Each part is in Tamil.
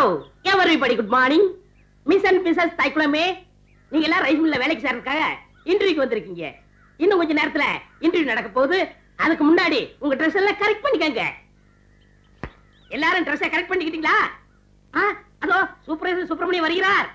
Hello everybody good morning miss and Mrs தைக்குளமே நீங்க எல்லாம் ரைஸ் மில்ல வேலைக்கு சேர்றதுக்காக இன்டர்வியூக்கு வந்திருக்கீங்க. இன்னும் கொஞ்ச நேரத்துல இன்டர்வியூ நடக்க போகுது. அதுக்கு முன்னாடி உங்க ட்ரெஸ் எல்லாம் கரெக்ட் பண்ணிக்கங்க. எல்லாரும் ட்ரெஸ்ஸை கரெக்ட் பண்ணிக்கிட்டீங்களா? ஆ, அதோ சூப்பர் சுப்பிரமணியம் வருகிறார்.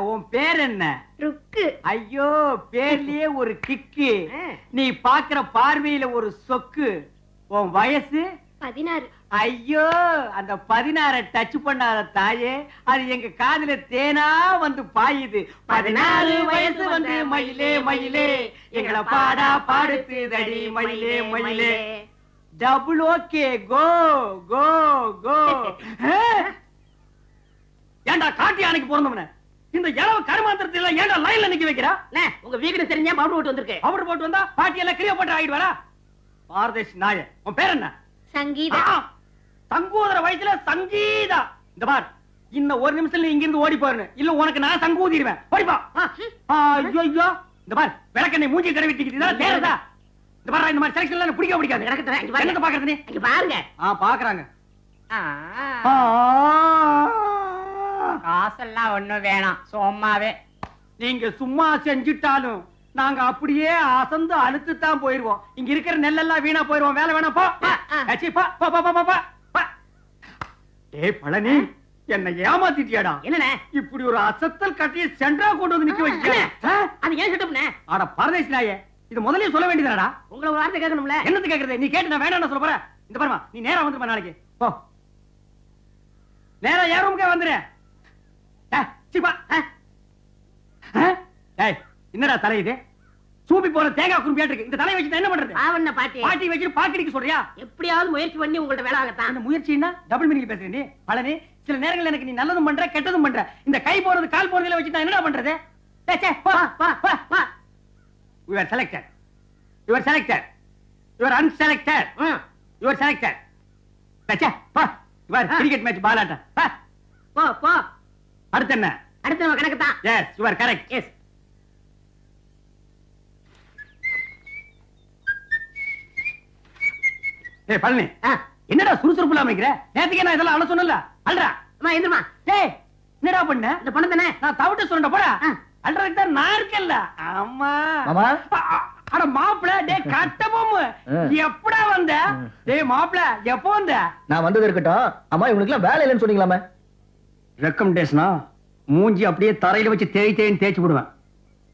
உன் பேர் என்ன? ருக்கு. ஐயோ பேர்லயே ஒரு கிக்கு. நீ பாக்குற பார்வையில ஒரு சொக்கு. உன் வயசு? பதினாறு. ஐயோ அந்த பதினாற டச் பண்ணாத தாயே. அது எங்க காதுல தேனா வந்து பாயுது. பதினாறு வயசு வந்து மயிலே மயிலே எங்களை பாடா பாடுத்துதடி மயிலே மயிலே. டபுள் ஓகே கோ கோ கோ ஏன்டா காட்டி அன்னைக்கு பிறந்தவன? இந்த இளவு கருமாந்திரத்துல ஏன்டா லைன்ல நிக்க வைக்கிறா? அண்ணே, உங்க வீடு தெரிஞ்சா பவுடர் போட்டு வந்திருக்கேன் அவர் போட்டு வந்தா பாட்டி எல்லாம் கிரியா போட்டு ஆயிடுவாரா பாரதேஷ் நாய உன் பேர் என்ன? சங்கீதா. சங்கூதர வயசுல சங்கீதா. இந்த பார் இன்னும் ஒரு நிமிஷத்துல நீ இங்கிருந்து ஓடி போறேன் இல்ல உனக்கு நான் சங்கூதிடுவேன் ஓடிப்பா ஐயோ ஐயோ. இந்த பார் விளக்கெண்ணை மூஞ்சி தடவிட்டு இதெல்லாம் தேறதா இந்த பாரு இந்த மாதிரி செலக்ஷன் எல்லாம் எனக்கு பிடிக்க பிடிக்காது. எனக்கு தரேன், இங்க பாருங்க. பாக்குறது நீ? இங்க பாருங்க. ஆ பாக்குறாங்க. ஆ, காசெல்லாம் ஒண்ணும் வேணாம். சும்மாவே. நீங்க சும்மா செஞ்சுட்டாலும் நாங்க அப்படியே அசந்து அழுத்து தான் போயிருவோம். இங்க இருக்கிற நெல்லெல்லாம் வீணா போயிருவோம். வேலை வேணாம் போ பழனி என்ன ஏமாத்திட்டியாடா? என்னண்ணே? இப்படி ஒரு அசத்தல் கட்டிய சென்ட்ரா கொண்டு வந்து நிக்க அண்ணே, அது ஏன் பரதேசி நாயே இது முதல்லயே சொல்ல வேண்டியதாடா. உங்களை ஒரு வார்த்தை கேட்கணும்ல? என்னது கேக்குறது நீ கேட்டு நான் வேணாம்னு சொல்ல போறேன். இந்த பாருமா நீ நேரா வந்துருப்பா நாளைக்கு. போ. நேரா ஏன் ரூமுக்கே வந்துரு. என்னடா தலை இது? சூப்பி போற தேங்காய் குறும்பியாட்டு இருக்கு இந்த தலையை வச்சு என்ன பண்றது? ஆவண்ண பாட்டி. பாட்டி வச்சு பாக்கடிக்க சொல்றியா? எப்படியாவது முயற்சி பண்ணி உங்கள்ட்ட வேலை வாங்கத்தான் அந்த முயற்சின்னா டபுள் மீனிங் பேசுற நீ? பழனி சில நேரங்கள்ல எனக்கு நீ நல்லதும் பண்ற கெட்டதும் பண்ற. இந்த கை போறது கால் போறதுல வச்சு நான் என்னடா பண்றது? சே, சே, போ, போ, போ, போ. You are selected. You are selected. You are unselected. ம், You are selected. சே, சே, போ. போ. அடுத்து என்ன? அடுத்து நம்ம கணக்கு தான். Yes you are correct yes ஏய் பழனி. என்னடா சுறுசுறுப்பு இல்லாம இருக்கிற நேத்துக்கே நான் இதெல்லாம் அழ சொன்னல அல்றா. அம்மா எந்திரமா டேய் என்னடா பண்ண? இந்த தானே? நான் தவிட்ட சொல்றேன் போடா. தான் நான் இருக்கேன்ல. ஆமா அ- அட மாப்பிள டேய் கட்ட பொம்மு. ஆ. எப்படா வந்த. டேய் மாப்பிள எப்போ வந்த? நான் வந்தது இருக்கட்டும். அம்மா இவனுக்கு எல்லாம் வேலை இல்லைன்னு சொன்னீங்களாமே ரெக்கமெண்டேஷனா மூஞ்சி அப்படியே தரையில வச்சு தேய் தேய்ன்னு தேய்ச்சி விடுவேன்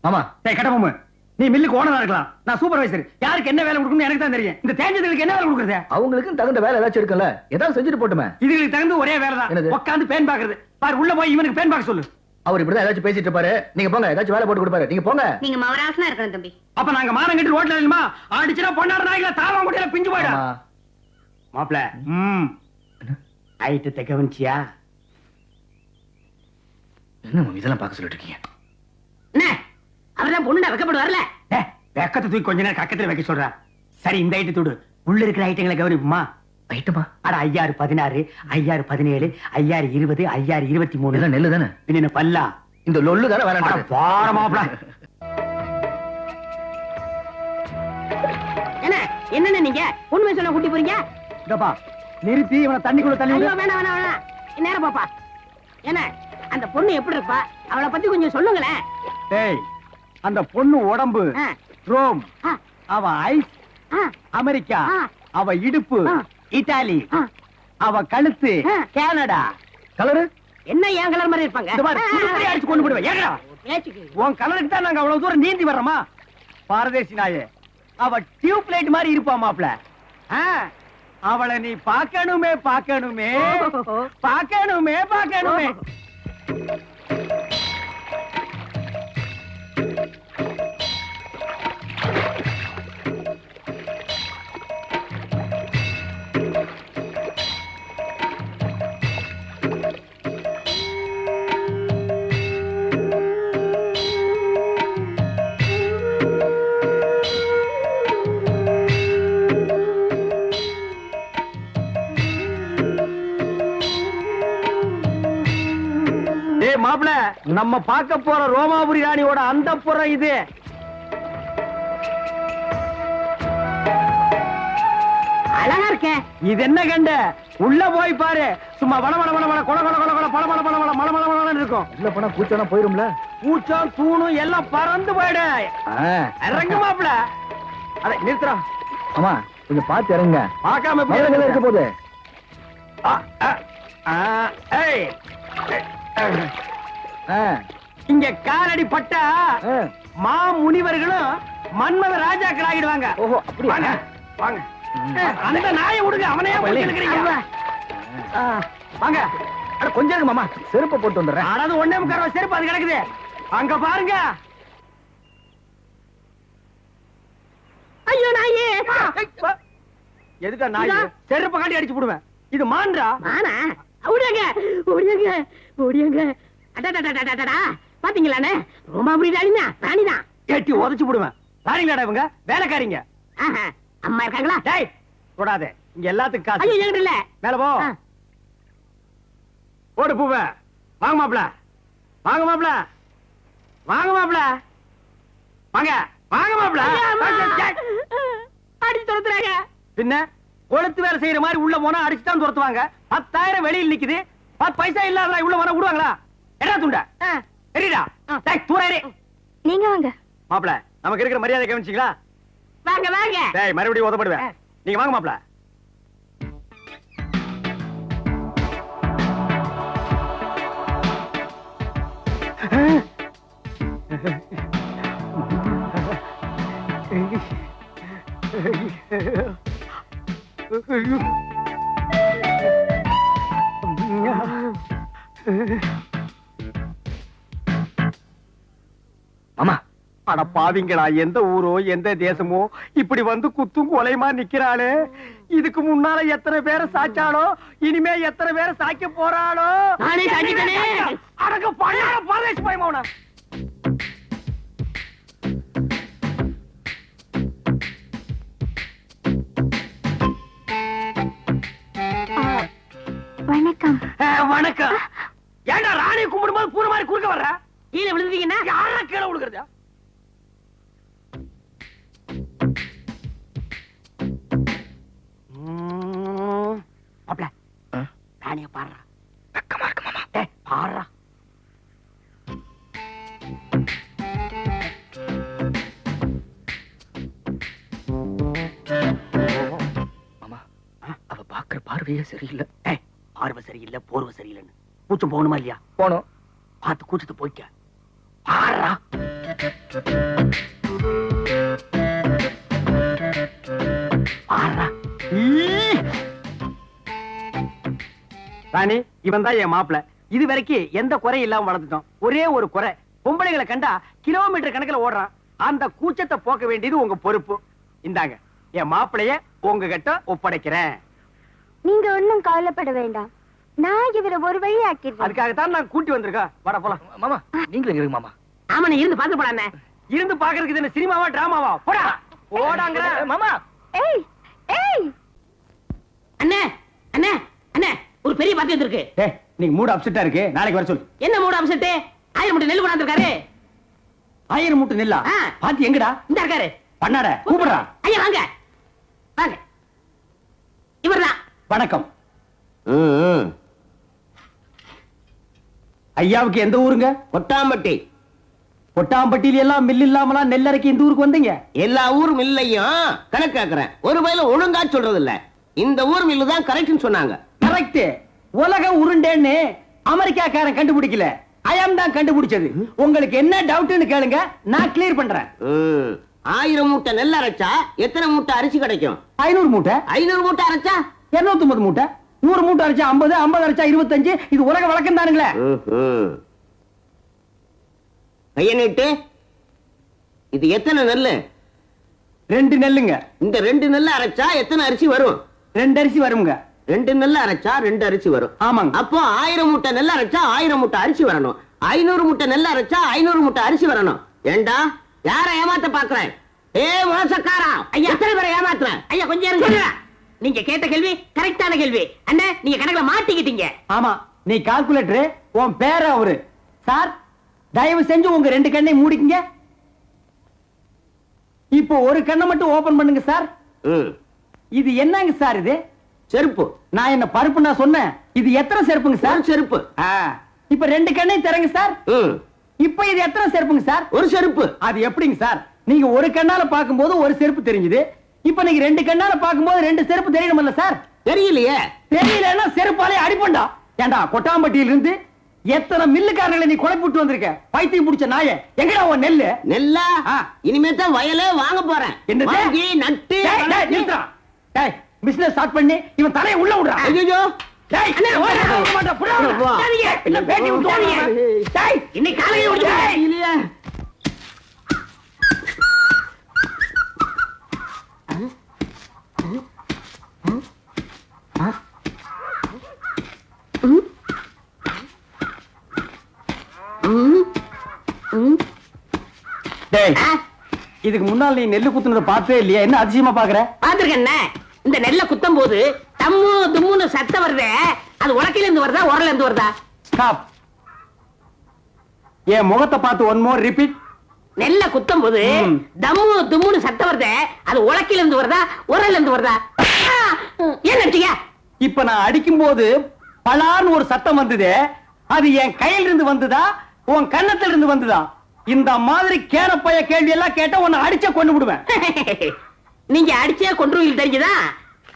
மாமா டேய் கட்ட பொம்மு. நீ மில்லுக்கு ஓனரா இருக்கலாம். நான் சூப்பர்வைசர் யாருக்கு என்ன வேலை கொடுக்கணும்னு எனக்கு தான் தெரியும். இந்த தேஞ்சதுக்கு என்ன வேலை கொடுக்குறது? அவங்களுக்கும் தகுந்த வேலை ஏதாச்சும் இருக்குல்ல? ஏதாவது செஞ்சுட்டு போட்டுமே. இதுக்கு தகுந்த ஒரே வேலை? தான். உட்காந்து பேன் பாக்குறது பாரு உள்ள போய் இவனுக்கு பேன் பார்க்க சொல்லு. அவர் இப்படிதான் ஏதாச்சும் பேசிட்டு இருப்பாரு. நீங்க போங்க ஏதாச்சும் வேலை போட்டு கொடுப்பாரு. நீங்க போங்க. நீங்க மவராசனா இருக்கணும் தம்பி. அப்ப நாங்க மானம் கட்டி ரோட்ல இல்லமா அடிச்சுனா பொண்ணாட நாய்கள தாவா முடியல பிஞ்சு போயிடா ஆமா. மாப்ள ம். ஐட்டத்தை கவனிச்சியா? என்ன மாமா இதெல்லாம் பார்க்க சொல்லிட்டு இருக்கீங்க என்ன? அவர்தான் பொண்ணுடா வைக்கப்படு வரல வெக்கத்தை தூக்கி கொஞ்ச நேரம் கக்கத்துல வைக்க சொல்றா. சரி இந்த ஐட்டு தூடு. உள்ள இருக்கிற ஐட்டங்களை கவனிப்புமா? ஐட்டமா அட ஐயாறு பதினாறு ஐயாறு பதினேழு ஐயாறு இருபது ஐயாறு இருபத்தி மூணு நெல்லு தானே பின்ன பல்லா? இந்த லொல்லு தானே வேலை அட பார மாப்ள என்ன? நீங்க? உண்மை சொல்ல கூட்டி போறீங்க? நிறுத்தி இவனை தண்ணிக்குள்ள தள்ளி வேணாம் வேணாம் வேணாம். நேரம் பாப்பா. என்ன? அந்த பொண்ணு எப்படி இருப்பா? அவளை பத்தி கொஞ்சம் சொல்லுங்களேன். டேய் அந்த பொண்ணு உடம்பு ரோம் அவ ஐஸ் அமெரிக்கா. அவ இடுப்பு. இத்தாலி. அவ கழுத்து. கனடா. கலரு? என்ன ஏன் கலர் மாதிரி இருப்பாங்க? அடிச்சு கொண்டு போடுவேன் உன் கலருக்கு தான் நாங்க அவ்வளவு தூரம் நீந்தி வர்றோமா? பாரதேசி நாயே அவ டியூப் லைட் மாதிரி இருப்பா மாப்ள அவளை நீ பார்க்கணுமே பார்க்கணுமே. பார்க்கணுமே பார்க்கணுமே. Thank நம்ம பார்க்க போற ரோமாபுரி ராணியோட அந்த புறம் இது. அழகா இருக்க இது என்ன கண்ட? உள்ள போய் பாரு. சும்மா வள வள வள வள கொல கொல கொல கொல பல பல பல பல மல மல மலன்னு இருக்கும். உள்ள போனா பூச்சானா போயிரும்ல? பூச்சம் தூணும் எல்லாம் பறந்து போயிடு. இறங்கு மாப்பிள. அட நிறுத்துறா ஆமா கொஞ்சம் பாத்து இறங்க பார்க்காம இருக்க போகுது? ஆ, ஆ, ஆ, ஏய். ஆ, இங்க காலடி பட்டா. மா முனிவர்களும் மன்மத ராஜாக்கள் ஆகிடுவாங்க ஓஹோ வாங்க வாங்க. அந்த நாயை விடுங்க. ஆ, வாங்க. அட கொஞ்சம் இருக்கு மாமா செருப்பை போட்டு வந்துடுறேன். அதாவது ஒண்ணே முக்கால் ரூபா செருப்பு அது கிடக்குது. அங்க பாருங்க. ஐயோ நாயே. எதுக்கா நாய்? செருப்பை காட்டி அடிச்சு போடுவேன். இது மான்றா? மானா? ஓடியாங்க ஓடியாங்க ஓடியாங்க. பாத்தீங்களாண்ணே? ரோமாபுரி ராணினா ராணிதான். எட்டி உதச்சு போடுவேன் பாருங்களாடா இவங்க. வேலைக்காரிங்க. அம்மா இருக்காங்களா? டேய் இங்க எல்லாத்துக்கும் காசு. ஐயோ இல்ல. மேல போ. ஓடு பூவ. வாங்க மாப்ள வாங்க மாப்ள வாங்க மாப்ள வாங்க. வாங்க மாப்ள ஐயா, அம்மா. அடிச்சு துரத்துறாங்க. பின்ன கொளுத்து வேலை செய்யற மாதிரி உள்ள போனா அடிச்சு தான் துரத்துவாங்க. பத்தாயிரம் வெளியில் நிக்குது. பத்து பைசா இல்லாத உள்ள வர விடுவாங்களா? என்ன துண்ட? தெரியுதா. டேய் தூரே நீங்க வாங்க. மாப்ள நமக்கு இருக்கிற மரியாதை கவனிச்சிங்களா? வாங்க வாங்க. டேய் மறுபடியும் உதப்படுவேன். நீங்க வாங்க மாப்ள மாமா அட பாவிங்களா எந்த ஊரோ எந்த தேசமோ இப்படி வந்து குத்தும் கொலைமா நிக்கிறாளே? இதுக்கு முன்னால எத்தனை பேரை சாச்சாளோ இனிமே எத்தனை பேரை சாய்க்க போறாளோ. அடக்க பழைய பரதேசி பயமாவனா வணக்கம். வணக்கம். ஏண்டா ராணியை கும்பிடும்போது பூர மாதிரி குறுக்க வர்ற? கீழே விழுந்தீங்கன்னா யாரா கீழே விழுகிறதா? பார்வையே சரியில்லை. ஏய் பார்வை சரியில்லை போர்வை சரியில்லைன்னு. கூச்சம் போகணுமா இல்லையா? போனோம் பார்த்து கூச்சத்தை போய்க்க. பாடுறா ராணி இவன் தான் என் மாப்பிள. இது வரைக்கும் எந்த குறையும் இல்லாம வளர்த்துட்டோம் ஒரே ஒரு குறை. பொம்பளைகளை கண்டா கிலோமீட்டர் கணக்குல ஓடுறான். அந்த கூச்சத்தை போக்க வேண்டியது உங்க பொறுப்பு. இந்தாங்க என் மாப்பிளைய உங்ககிட்ட ஒப்படைக்கிறேன். நீங்க ஒண்ணும் கவலைப்பட வேண்டாம். நான் இவரை ஒரு வழி ஆக்கிடுறேன் அதுக்காகத்தான் நான் கூட்டி வந்திருக்கேன் வாடா போலாம். மாமா நீங்களும் இருங்க மாமா. ஆமா நீ இருந்து பாத்து போடாண்ணே இருந்து பாக்குறதுக்கு இது என்ன சினிமாவா டிராமாவா? போடா. போடாங்கிற மாமா. ஏய் ஏய். அண்ணே அண்ணே அண்ணே ஒரு பெரிய பாத்தி வந்திருக்கு. ஏய் நீங்க மூடு அப்செட்டா இருக்கு. நாளைக்கு வர சொல்லு. என்ன மூட அம்சட்டு ஆயிரம் மூட்டை நெல் கொண்டாந்துருக்காரு. ஆயிரம் மூட்டை நெல்லா. பாத்தி எங்கடா? இந்த இருக்காரு. பண்ணாட கூப்பிடுறா. ஐயா வாங்க. வாங்க. இவர்தான். வணக்கம். ஐயாவுக்கு எந்த ஊருங்க? கொட்டாம்பட்டி கொட்டாம்பட்டியில எல்லாம் மில் இல்லாமலாம் நெல்லரைக்கு இந்த ஊருக்கு வந்தீங்க? எல்லா ஊர் மில்லையும் கணக்கு கேக்குறேன். ஒரு வயல ஒழுங்கா சொல்றது இல்ல இந்த ஊர் மில்லு தான் கரெக்ட்னு சொன்னாங்க. கரெக்ட் உலக உருண்டேன்னு அமெரிக்காக்காரன் கண்டுபிடிக்கல. அயம் தான் கண்டுபிடிச்சது. உங்களுக்கு என்ன டவுட்னு கேளுங்க. நான் கிளியர் பண்றேன். ஆயிரம் மூட்டை நெல் அரைச்சா எத்தனை மூட்டை அரிசி கிடைக்கும்? ஐநூறு மூட்டை. ஐநூறு மூட்டை அரைச்சா இருநூத்தி ஒன்பது மூட்டை. நூறு மூட்டை அரைச்சா ஐம்பது ஐம்பது அரைச்சா இருபத்தஞ்சு. இது உலக வழக்கம் தானுங்களே. நீட்டு. இது எத்தனை நெல்லு? ரெண்டு நெல்லுங்க. இந்த ரெண்டு நெல்லை அரைச்சா எத்தனை அரிசி வரும்? ரெண்டு அரிசி வருங்க. ரெண்டு நெல்லை அரைச்சா ரெண்டு அரிசி வரும். ஆமாங்க. அப்போ ஆயிரம் மூட்டை நெல் அரைச்சா ஆயிரம் மூட்டை அரிசி வரணும். ஐநூறு மூட்டை நெல் அரைச்சா ஐநூறு மூட்டை அரிசி வரணும். ஏண்டா? யார ஏமாத்த பாக்குறேன் ஏ மோசக்காரா? ஐயா. எத்தனை பேரை ஏமாத்துற? ஐயா கொஞ்சம் இருங்க. நீங்க கேட்ட கேள்வி கரெக்டான கேள்வி. அண்ணே நீங்க கணக்குல மாட்டிக்கிட்டீங்க. ஆமா நீ கால்குலேட்டர் உன் பேர அவரு. சார் தயவு செஞ்சு உங்க ரெண்டு கண்ணை மூடிக்கங்க. இப்போ ஒரு கண்ணை மட்டும் ஓபன் பண்ணுங்க சார். ம். இது என்னங்க சார் இது? செருப்பு. நான் என்ன பருப்பு நான் சொன்னேன். இது எத்தனை செருப்புங்க ஒரு சார் செருப்பு. ஆ, இப்ப ரெண்டு கண்ணையும் திறங்க சார். ம். இப்ப இது எத்தனை செருப்புங்க சார்? ஒரு செருப்பு. அது எப்படிங்க சார்? நீங்க ஒரு கண்ணால பாக்கும்போது ஒரு செருப்பு தெரிஞ்சுது. இப்ப நீங்க ரெண்டு கண்ணால பாக்கும்போது ரெண்டு செருப்பு தெரியணும்ல சார்? தெரியலையே. தெரியலன்னா செருப்பாலே அடிப்பண்டா. ஏண்டா கொட்டாம்பட்டியில இருந்து எத்தனை மில்லுக்காரங்களை நீ குழப்பி விட்டு வந்திருக்க? பைத்தியம் பிடிச்ச நாய. எங்கடா உன் நெல்லு? நெல்லா. இனிமே தான் வயலே வாங்க போறேன். என்னது? நட்டு டேய், டேய், business start பண்ணி இவன் தலையை உள்ள விடுறான் ஐயோ டேய், ஓட மாட்டா, புடா. சரிங்க, இல்ல பேட்டி விட்டு ஓடுங்க. டேய், இன்னைக்கு காலையில. இல்லையா. டேய், இதுக்கு முன்னால் நீ நெல்லு குத்துனதை பார்த்தே இல்லையா? என்ன அதிசயமா பாக்குற பாத்துருக்கண்ணே இந்த நெல்லை குத்தும் போது தம்மு தும்முன்னு சத்தம் வருதே. அது உலக்கையில இருந்து வருதா உரல இருந்து வருதா? ஸ்டாப் என் முகத்தை பார்த்து ஒன் மோர் ரிப்பீட் நெல்ல குத்தும் போது. தம்மு தும்முன்னு சத்தம் வருதே. அது உலக்கையில இருந்து வருதா உரல்ல இருந்து வருதா ஏன் இப்ப நான் அடிக்கும் போது பலான்னு ஒரு சத்தம் வந்தது. அது என் கையில இருந்து வந்ததா உன் கன்னத்துல இருந்து வந்ததா? இந்த மாதிரி கேனப்பைய கேள்வி எல்லாம் கேட்டா உன்னை அடிச்ச கொண்டு விடுவேன். நீங்க அடிச்சே கொன்றுவீங்க தெரிஞ்சுதா?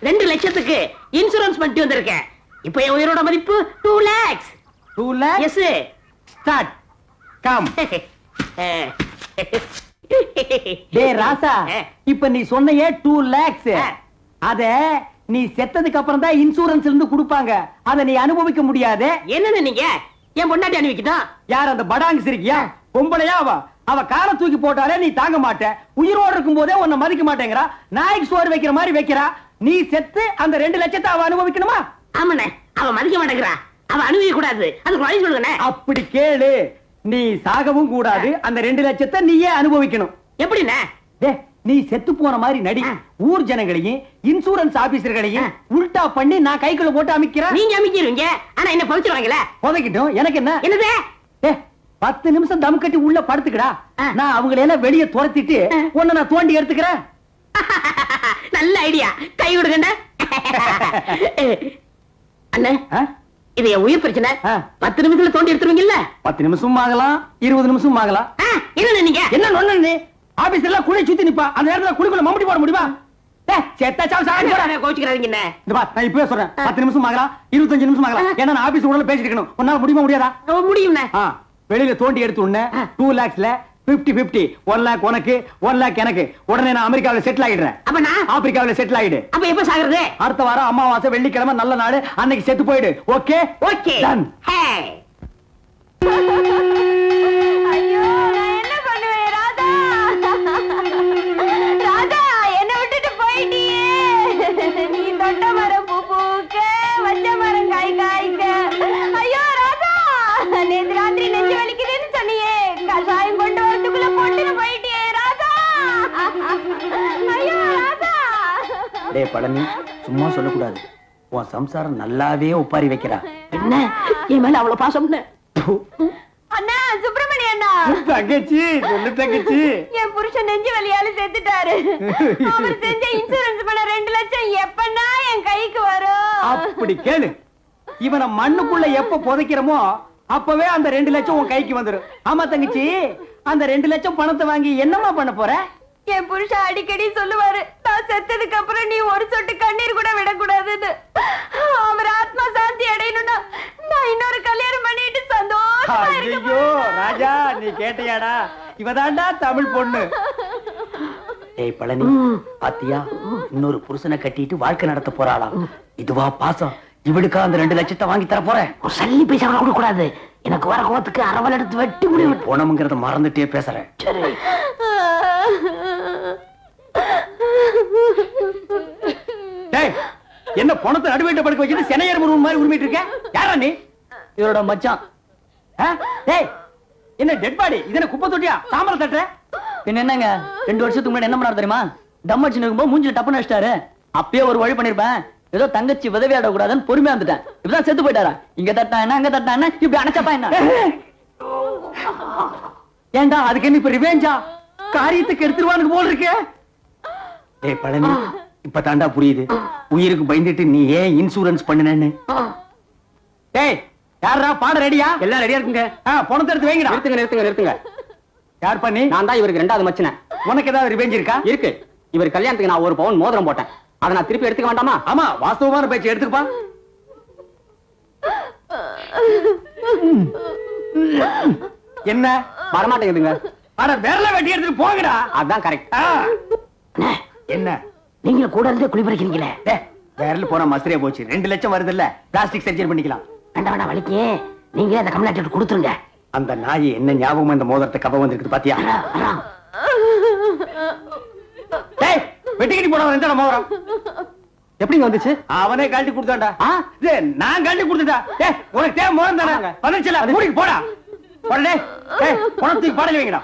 ரெண்டு லட்சத்துக்கு இன்சூரன்ஸ் பண்ணிட்டு வந்திருக்கேன். இப்ப என் உயிரோட மதிப்பு two lakhs two lakh yes start come டேய் ராசா இப்ப நீ சொன்னையே டூ லேக்ஸ். அத நீ செத்ததுக்கு அப்புறம் தான் இன்சூரன்ஸ் இருந்து கொடுப்பாங்க. அத நீ அனுபவிக்க முடியாது. என்னன்னு நீங்க? என் பொண்டாட்டி அனுப்பிக்கிட்டோம் யார் அந்த படாங்கு சிரிக்கியா? பொம்பளையா அவ? அவ காலை தூக்கி போட்டாலே நீ தாங்க மாட்ட. உயிரோடு இருக்கும் போதே உன்னை மதிக்க மாட்டேங்கிறா. நாய்க்கு சோறு வைக்கிற மாதிரி வைக்கிறா. நீ செத்து அந்த ரெண்டு லட்சத்தை அவ அனுபவிக்கணுமா? ஆமாண்ணே. அவ மதிக்க மாட்டேங்கிறா. அவ அனுபவிக்க கூடாது. அதுக்கு வழி சொல்லுங்கண்ணே. அப்படி கேளு. நீ சாகவும் கூடாது. அந்த ரெண்டு லட்சத்தை நீயே அனுபவிக்கணும். எப்படிண்ணே? நீ செத்து போன மாதிரி நடி. ஊர் ஜனங்களையும் இன்சூரன்ஸ் ஆபீசர்களையும் உல்டா பண்ணி நான் கைக்குள்ள போட்டு அமைக்கிறேன் நீங்க அமைக்கிறீங்க. ஆனா என்ன பவிச்சிருவாங்கல்ல புதைக்கிட்டோம். எனக்கு என்ன? என்னது? ஏ பத்து நிமிஷம் தம் கட்டி உள்ள படுத்துக்கடா. நான் அவங்களை எல்லாம் வெளியே துரத்திட்டு. உன்னை நான் தோண்டி எடுத்துக்கிறேன். நல்ல ஐடியா கை விடுங்கண்ணே அண்ணே? இது என் உயிர் பிரச்சனை. பத்து நிமிஷத்துல தோண்டி எடுத்துருவீங்கல்ல? பத்து நிமிஷம் ஆகலாம் இருபது நிமிஷம் ஆகலாம். ஆ, என்னண்ணே நீங்க? என்ன நொண்ணு நீ? ஆபீஸ் எல்லாம் குழி சுத்தி நிப்பா. அந்த நேரத்துல குழிக்குள்ள மம்பட்டி போட முடியுமா? வெளியில தோண்டி எடுத்து. டூ லேக்ஸ்ல பிப்டி பிப்டி ஒன் லேக் உனக்கு ஒன் லேக் எனக்கு. உடனே நான் அமெரிக்காவில செட்டில் ஆகிடுறேன். அப்ப நான்? ஆப்பிரிக்காவில செட்டில் ஆகிடு. அப்ப எப்ப சாகுறது? அடுத்த வாரம் அமாவாசை வெள்ளிக்கிழமை நல்ல நாடு அன்னைக்கு செத்து போயிடு. Okay okay. ஹே ஐயோ. சும்மா சொல்லக்கூடாது. உன் சம்சாரம் நல்லாவே ஒப்பாரி வைக்கிறா. என்ன? என் மேல அவ்வளவு பாசம்னு அண்ணா சுப்பிரமணிய அண்ணா. தங்கச்சி சொல்லு தங்கச்சி. என் புருஷன் நெஞ்சு வலியால செத்துட்டாரு. அவர் செஞ்ச இன்சூரன்ஸ் பண்ண ரெண்டு லட்சம் எப்பன்னா என் கைக்கு வரும். அப்படி கேளு. இவனை மண்ணுக்குள்ள எப்ப புதைக்கிறோமோ அப்பவே அந்த ரெண்டு லட்சம் உன் கைக்கு வந்துரும். ஆமா தங்கச்சி. அந்த ரெண்டு லட்சம் பணத்தை வாங்கி என்னமா பண்ண போற? என் புருஷன் அடிக்கடி சொல்லுவாரு நான் செத்ததுக்கு அப்புறம் நீ ஒரு சொட்டு கண்ணீர் கூட விடக்கூடாதுன்னு. அவர் ஆத்மா சாந்தி அடையணும்னா நான் இன்னொரு கல்யாணம் பண்ணிட்டு சந்தோஷமா இருக்க ஐயோ ராஜா நீ கேட்டியாடா? இவதாண்டா தமிழ் பொண்ணு. ஏய் பழனி பாத்தியா? இன்னொரு புருஷனை கட்டிட்டு வாழ்க்கை நடத்த போறாளாம் இதுவா பாசம். இவளுக்கா அந்த ரெண்டு லட்சத்தை வாங்கி தர போறேன்? ஒரு சல்லி பைசா கூட கொடுக்க கூடாது எனக்கு வர கோவத்துக்கு அரவல் எடுத்து வெட்டி முடியும் போனமுங்கிறத மறந்துட்டே பேசுறேன். சரி. என்ன பணத்தை நடுவேட்ட படுக்க வச்சு சென்னையர் முருகன் மாதிரி உரிமிட்டு இருக்க? யாரா நீ? இவரோட மச்சான். என்ன டெட் பாடி இது குப்பை தொட்டியா? தாமரை தட்டுற? பின் என்னங்க? ரெண்டு வருஷத்துக்கு முன்னாடி என்ன பண்ணாரு தெரியுமா? தம் அடிச்சு நிற்கும்போது மூஞ்சில் டப்புன்னு அடிச்சிட்டாரு. அப்பயே ஒரு வழி பண்ணிருப்பேன். ஏதோ தங்கச்சி உதவி கூடாதுன்னு பொறுமையா வந்துட்டேன். இப்பதான் செத்து போயிட்டாரா? இங்க தட்டா என்ன அங்க தட்டா என்ன? இப்படி அணைச்சப்பா என்ன? ஏண்டா அதுக்கு என்ன இப்ப ரிவேஞ்சா காரியத்துக்கு எடுத்துருவானுக்கு போல இருக்கேன் டேய் பழனி இப்ப தாண்டா புரியுது. உயிருக்கு பயந்துட்டு நீ ஏன் இன்சூரன்ஸ் பண்ணுனேன்னு? டேய் யாரா பாட ரெடியா? எல்லாம் ரெடியா இருக்குங்க. பணத்தை எடுத்து வைங்கடா. நிறுத்துங்க நிறுத்துங்க நிறுத்துங்க. யார் பண்ணி? நான் தான் இவருக்கு ரெண்டாவது மச்சினேன். உனக்கு ஏதாவது ரிவேஞ்ச் இருக்கா? இருக்கு. இவர் கல்யாணத்துக்கு நான் ஒரு பவுன் மோதிரம் போட்டேன். அதை நான் திருப்பி எடுத்துக்க வேண்டாமா? ஆமா வாஸ்தவமான பேச்சு எடுத்துக்கப்பா. என்ன? வரமாட்டேங்குதுங்க. அட விரல வெட்டி எடுத்துட்டு போங்கடா. அதான் கரெக்ட். என்ன? நீங்களும் கூட இருந்து குழி பறிக்கிறீங்களே டே விரல் போனா மசரியா போச்சு. ரெண்டு லட்சம் வருது இல்ல பிளாஸ்டிக் சர்ஜரி பண்ணிக்கலாம். வேண்டாம் வேண்டாம் வலிக்கு? நீங்களே அந்த கம்யூனிட்டி கொடுத்துருங்க. அந்த நாய் என்ன ஞாபகம் இந்த மோதிரத்தை கப்ப வந்திருக்குது பாத்தியா? டேய் வெட்டிக்கிட்டு போனவன் எந்த மோதிரம்? எப்படிங்க வந்துச்சு? அவனே கழட்டி கொடுத்தான்டா. நான் கழட்டி கொடுத்துட்டா டேய் உனக்கு தேவை மோதிரம் தானே. வந்துச்சுல மூடிக்கு போடா. போடா டேய் டேய் பணத்துக்கு பாடல வைங்கடா.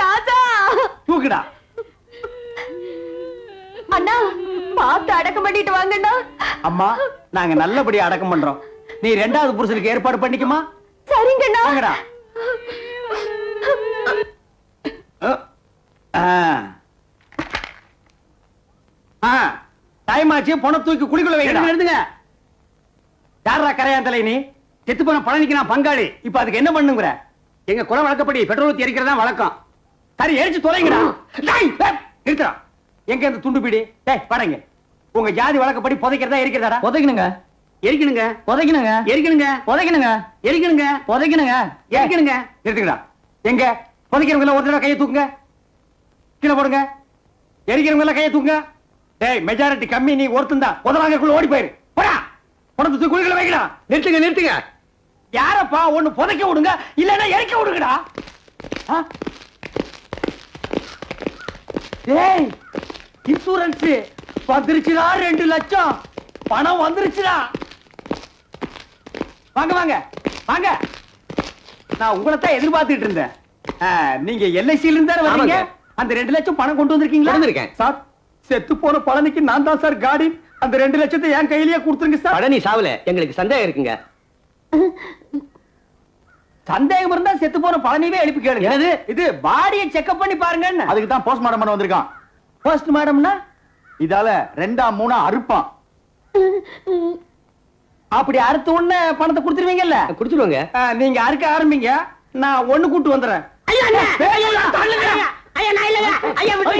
ராஜா! தூக்குடா. அண்ணா பார்த்து அடக்கம் பண்ணிட்டு வாங்கண்ணா. அம்மா நாங்க நல்லபடியா அடக்கம் பண்றோம். நீ ரெண்டாவது புருஷனுக்கு ஏற்பாடு பண்ணிக்குமா? சரிங்கண்ணா. வாங்கடா. டைம் ஆச்சு பணம் தூக்கி குடிக்குள்ள வைங்க எடுத்துங்க யாரா கரையான் தலை நீ? செத்து போன பழனிக்கு நான் பங்காளி. இப்ப அதுக்கு என்ன பண்ணுங்கிற? எங்க குல வழக்கப்படி பெட்ரோல் ஊத்தி எரிக்கிறதா வழக்கம். சரி எரிச்சு தொலைங்கடா. நிறுத்துடா. எங்க இந்த துண்டு பீடி? டேய் படங்க உங்க ஜாதி வழக்கப்படி புதைக்கிறதா எரிக்கிறதாடா? புதைக்கணுங்க. எரிக்கணுங்க. புதைக்கணுங்க. எரிக்கணுங்க. புதைக்கணுங்க. எரிக்கணுங்க. புதைக்கணுங்க. எரிக்கணுங்க. நிறுத்துங்கடா. எங்க? புதைக்கிறவங்க எல்லாம் ஒரு தடவை கையை தூக்குங்க. கீழே போடுங்க. எரிக்கிறவங்க எல்லாம் கையை தூக்குங்க. டேய் மெஜாரிட்டி கம்மி நீ ஒருத்தன் தான். உதவாங்கக்குள்ள ஓடி போயிரு. போடா. தூக்கி குழிகளை வைக்கடா. நிறுத்துங்க நிறுத்துங்க. யாரப்பா ஒண்ணு புதைக்க விடுங்க இல்லன்னா எரிக்க விடுங்கடா? டேய் இன்சூரன்ஸ் வந்துருச்சுடா ரெண்டு லட்சம். பணம் வந்துருச்சுடா. வாங்க வாங்க வாங்க. நான் உங்களை தான் எதிர்பார்த்துட்டு இருந்தேன். நீங்க எல்ஐசில இருந்தா வரீங்க. அந்த ரெண்டு லட்சம் பணம் கொண்டு வந்திருக்கீங்களா? வந்திருக்கேன். சார் செத்து போன பழனிக்கு நான் தான் சார் காடி அந்த ரெண்டு லட்சத்தை என் கையிலேயே கொடுத்துருங்க சார். பழனி சாவல எங்களுக்கு சந்தேகம் இருக்குங்க. சந்தேகம் இருந்தா செத்து போன பழனியவே எழுப்பி கேளுங்க. என்னது? இது பாடியை செக்அப் பண்ணி பாருங்க அதுக்கு தான் போஸ்ட்மார்ட்டம் பண்ண வந்திருக்கான். போஸ்ட் மேடம்னா இதால ரெண்டா மூணா அறுப்பான் அப்படி அறுத்த உடனே பணத்தை கொடுத்துருவீங்கல்ல? குடிச்சிருவாங்க ஆ, நீங்க அறுக்க ஆரம்பிங்க. நான் ஒண்ணு கூட்டு வந்துடுறேன்.